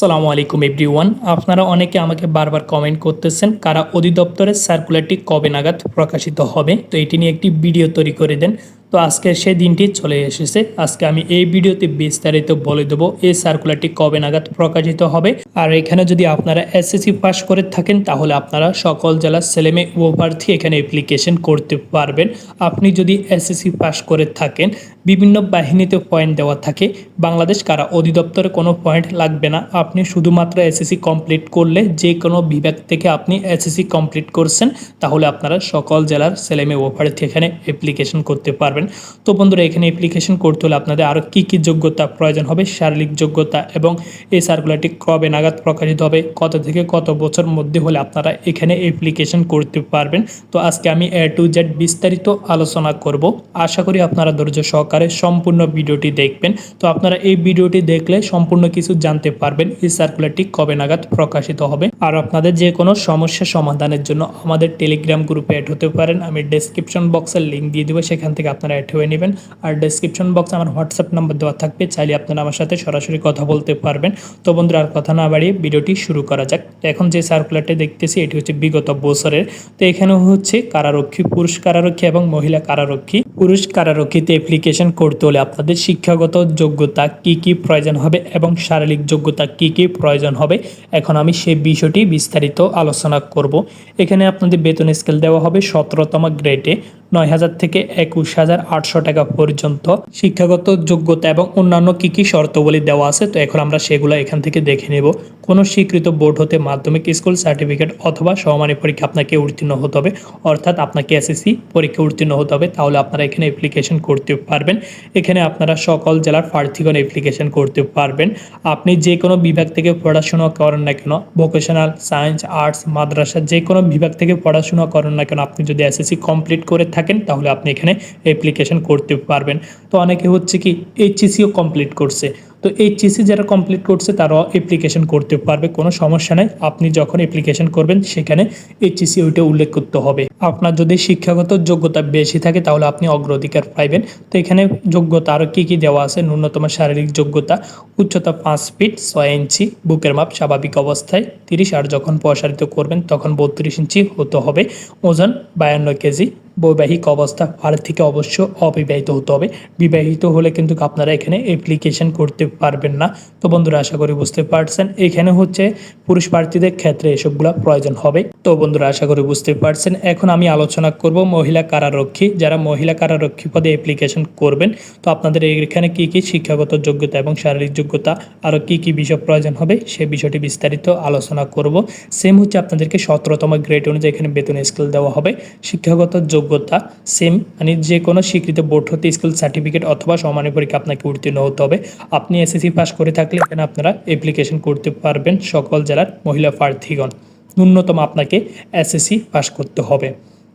আসসালামু আলাইকুম এভরিওয়ান। আপনারা অনেকে আমাকে বারবার কমেন্ট করতেছেন, কারা অধিদপ্তরের সার্কুলারটি কবে নাগাদ প্রকাশিত হবে, তো এটি নিয়ে একটি ভিডিও তৈরি করে দেন। তো আজকে সেই দিনটি চলে এসেছে। আজকে আমি এই ভিডিওতে বিস্তারিত বলে দেবো এই সার্কুলারটি কবে নাগাদ প্রকাশিত হবে। আর এখানে যদি আপনারা এসএসসি পাস করে থাকেন, তাহলে আপনারা সকল জেলার ছেলেমেয়ে উপার্থী এখানে অ্যাপ্লিকেশন করতে পারবেন। আপনি যদি এসএসসি পাস করে থাকেন বিভিন্ন বাহিনীতে পয়েন্ট দেওয়া থাকে। বাংলাদেশ কারা অধিদপ্তরে কোনো পয়েন্ট লাগবে না। আপনি শুধুমাত্র এসএসসি কমপ্লিট করলে যে কোনো বিভাগ থেকে আপনি এসএসসি কমপ্লিট করছেন, তাহলে আপনারা সকল জেলার ছেলেমেয়ে প্রার্থী এখানে অ্যাপ্লিকেশন করতে পারবেন। তো বন্ধুরা, এখানে অ্যাপ্লিকেশন করতে হলে আপনাদের আরও কী কী যোগ্যতা প্রয়োজন হবে, শারীরিক যোগ্যতা এবং এই সার্কুলারটি কবে নাগাদ প্রকাশিত হবে, কত থেকে কত বছর মধ্যে হলে আপনারা এখানে অ্যাপ্লিকেশন করতে পারবেন। তো আজকে আমি এ টু জেড বিস্তারিত আলোচনা করব। আশা করি আপনারা ধৈর্য সহকারে সম্পূর্ণ ভিডিওটি দেখবেন। তো আপনারা এই ভিডিওটি দেখলে সম্পূর্ণ কিছু জানতে পারবেন। এই সার্কুলারটি কবে নাগাদ প্রকাশিত হবে। আর আপনাদের যে কোনো সমস্যা সমাধানের জন্য আমাদের টেলিগ্রাম গ্রুপে অ্যাড হতে পারেন। আমি ডেসক্রিপশন বক্সের লিঙ্ক দিয়ে দেবো, সেখান থেকে আপনারা অ্যাড হয়ে নেবেন। আর ডেসক্রিপশন বক্সে আমার হোয়াটসঅ্যাপ নাম্বার দেওয়া থাকবে, চাইলে আপনারা আমার সাথে সরাসরি কথা বলতে পারবেন। তো বন্ধুরা, আর কথা না বাড়িয়ে ভিডিওটি শুরু করা যাক। এখন যে সার্কুলারটি দেখতেছি, এটি হচ্ছে বিগত বছরের। তো এখানে হচ্ছে কারারক্ষী, পুরুষ কারারক্ষী এবং মহিলা কারারক্ষী। পুরুষ কারারক্ষীতে অ্যাপ্লিকেশন করতে হলে আপনাদের শিক্ষাগত যোগ্যতা কি কি প্রয়োজন হবে এবং শারীরিক যোগ্যতা কি কি প্রয়োজন হবে? এখন আমি সেই বিষয়টি বিস্তারিত আলোচনা করব। এখানে আপনাদের বেতন স্কেল দেওয়া হবে সতেরোতম গ্রেডে নয় হাজার থেকে একুশ হাজার আটশো টাকা পর্যন্ত। শিক্ষাগত যোগ্যতা এবং অন্যান্য কী কী শর্তবলী দেওয়া আছে, তো এখন আমরা সেগুলো এখান থেকে দেখে নেব। কোনো স্বীকৃত বোর্ড হতে মাধ্যমিক স্কুল সার্টিফিকেট অথবা সমানি পরীক্ষা আপনাকে উত্তীর্ণ হতে হবে, অর্থাৎ আপনাকে এসএসসি পরীক্ষা উত্তীর্ণ হতে হবে, তাহলে আপনারা এখানে অ্যাপ্লিকেশন করতে পারবেন। এখানে আপনারা সকল জেলার প্রার্থীগণ অ্যাপ্লিকেশন করতে পারবেন। আপনি যে কোনো বিভাগ থেকে পড়াশোনা করেন না কেন ভোকেশনাল সায়েন্স আর্টস মাদ্রাসা যে কোনো বিভাগ থেকে পড়াশোনা করেন না কেন, আপনি যদি এসএসসি কমপ্লিট করে থাকেন, তাহলে আপনি এখানে অ্যাপ্লিকেশন করতে পারবেন। তো অনেকে হচ্ছে কি এইচএসিও কমপ্লিট করছে। তো এইচএসি যারা কমপ্লিট করছে তারাও অ্যাপ্লিকেশন করতে পারবে, কোনো সমস্যা নাই। আপনি যখন অ্যাপ্লিকেশন করবেন, সেখানে এইচএসি ওইটা উল্লেখ করতে হবে। আপনার যদি শিক্ষাগত যোগ্যতা বেশি থাকে, তাহলে আপনি অগ্রাধিকার পাইবেন। তো এখানে যোগ্যতা আরও কী কী দেওয়া আছে? ন্যূনতম শারীরিক যোগ্যতা, উচ্চতা পাঁচ ফিট ছয় ইঞ্চি, বুকের মাপ স্বাভাবিক অবস্থায় তিরিশ। আর যখন প্রসারিত করবেন, তখন বত্রিশ ইঞ্চি হতে হবে। ওজন বায়ান্ন কেজি বৈবাহিক অবস্থা ভারত থেকে অবশ্য অবিবাহিত হতে হবে। বিবাহিত হলে কিন্তু আপনারা এখানে অ্যাপ্লিকেশন করতে পারবেন না। তো বন্ধুরা, আশা করি বুঝতে পারছেন। এখানে হচ্ছে পুরুষ প্রার্থীদের ক্ষেত্রে এসবগুলো প্রয়োজন হবে। তো বন্ধুরা, আশা করি বুঝতে পারছেন। এখন আমি আলোচনা করব মহিলা কারারক্ষী। যারা মহিলা কারারক্ষী পদে অ্যাপ্লিকেশন করবেন, তো আপনাদের এখানে কি কি শিক্ষাগত যোগ্যতা এবং শারীরিক যোগ্যতা আরও কি কি বিষয় প্রয়োজন হবে, সে বিষয়টি বিস্তারিত আলোচনা করব। সেম হচ্ছে আপনাদেরকে সতেরোতম গ্রেড অনুযায়ী এখানে বেতন স্কেল দেওয়া হবে। শিক্ষাগত যোগ্যতা সেম মানে যে কোনো স্বীকৃত বোর্ড হতে স্কুল সার্টিফিকেট অথবা সমানের পরীক্ষা আপনাকে উত্তীর্ণ হতে হবে। আপনি এসএসসি পাস করে থাকলে এখানে আপনারা অ্যাপ্লিকেশন করতে পারবেন সকল জেলার মহিলা প্রার্থীগণ। ন্যূনতম আপনাকে এসএসসি পাস করতে হবে।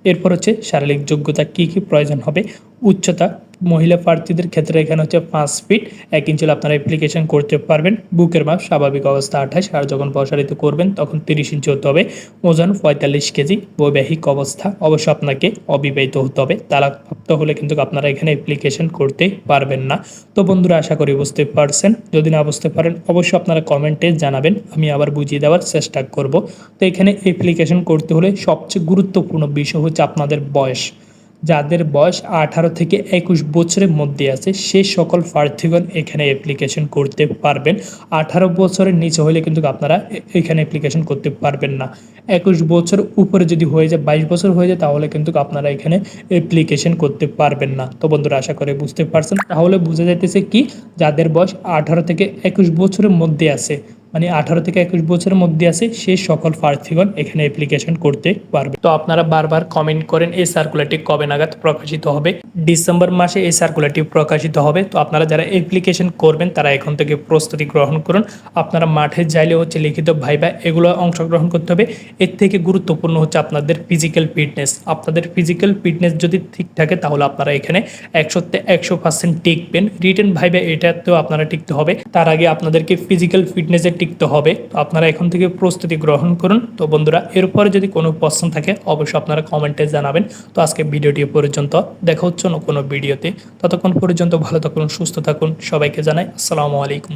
এরপর হচ্ছে শারীরিক যোগ্যতা কী কী প্রয়োজন হবে? উচ্চতা মহিলা প্রার্থীদের ক্ষেত্রে এখানে হচ্ছে পাঁচ ফিট এক ইঞ্চি আপনারা অ্যাপ্লিকেশন করতে পারবেন। বুকের মাপ স্বাভাবিক অবস্থা আঠাশ, আর যখন প্রসারিত করবেন তখন তিরিশ ইঞ্চি হতে হবে। ওজন পঁয়তাল্লিশ কেজি, বৈবাহিক অবস্থা অবশ্য আপনাকে অবিবাহিত হতে হবে। তালাকপ্রাপ্ত হলে কিন্তু আপনারা এখানে অ্যাপ্লিকেশন করতে পারবেন না। তো বন্ধুরা, আশা করি বুঝতে পারছেন। যদি না বুঝতে পারেন অবশ্যই আপনারা কমেন্টে জানাবেন। আমি আবার বুঝিয়ে দেওয়ার চেষ্টা করব। তো এখানে অ্যাপ্লিকেশন করতে হলে সবচেয়ে গুরুত্বপূর্ণ বিষয় হচ্ছে আপনাদের বয়স। যাদের বয়স আঠারো থেকে একুশ বছরের মধ্যে আছে, সে সকল প্রার্থীগণ এখানে অ্যাপ্লিকেশন করতে পারবেন। আঠারো বছরের নিচে হলে কিন্তু আপনারা এখানে অ্যাপ্লিকেশন করতে পারবেন না। একুশ বছর উপরে যদি হয়ে যায়, বাইশ বছর হয়ে যায়, তাহলে কিন্তু আপনারা এখানে অ্যাপ্লিকেশন করতে পারবেন না। তো বন্ধুরা, আশা করে বুঝতে পারছেন। তাহলে বোঝা যাইতেছে কি, যাদের বয়স আঠারো থেকে একুশ বছরের মধ্যে আছে মানে আঠারো থেকে একুশ বছরের মধ্যে আছে, সে সকল প্রার্থীগণ এখানে অ্যাপ্লিকেশন করতে পারবে। তো আপনারা বারবার কমেন্ট করেন, এই সার্কুলারটি কবে নাগাদ প্রকাশিত হবে? ডিসেম্বর মাসে এই সার্কুলারটি প্রকাশিত হবে। তো আপনারা যারা অ্যাপ্লিকেশন করবেন, তারা এখন থেকে প্রস্তুতি গ্রহণ করুন। আপনারা মাঠে যাইলে হচ্ছে লিখিত ভাইবা এগুলো অংশগ্রহণ করতে হবে। এর থেকে গুরুত্বপূর্ণ হচ্ছে আপনাদের ফিজিক্যাল ফিটনেস আপনাদের ফিজিক্যাল ফিটনেস যদি ঠিক থাকে, তাহলে আপনারা এখানে একশোতে একশো পার্সেন্ট টিকবেন। রিটার্ন ভাইবা এটাতেও আপনারা টিকতে হবে। তার আগে আপনাদেরকে ফিজিক্যাল ফিটনেসের টিকতে হবে। তো আপনারা এখন থেকে প্রস্তুতি গ্রহণ করুন। তো বন্ধুরা, এরপরে যদি কোনো প্রশ্ন থাকে, অবশ্যই আপনারা কমেন্টে জানাবেন। তো আজকে ভিডিওটি পর্যন্ত। দেখা হচ্ছে না কোনো ভিডিওতে। ততক্ষণ পর্যন্ত ভালো থাকুন, সুস্থ থাকুন। সবাইকে জানাই আসসালামু আলাইকুম।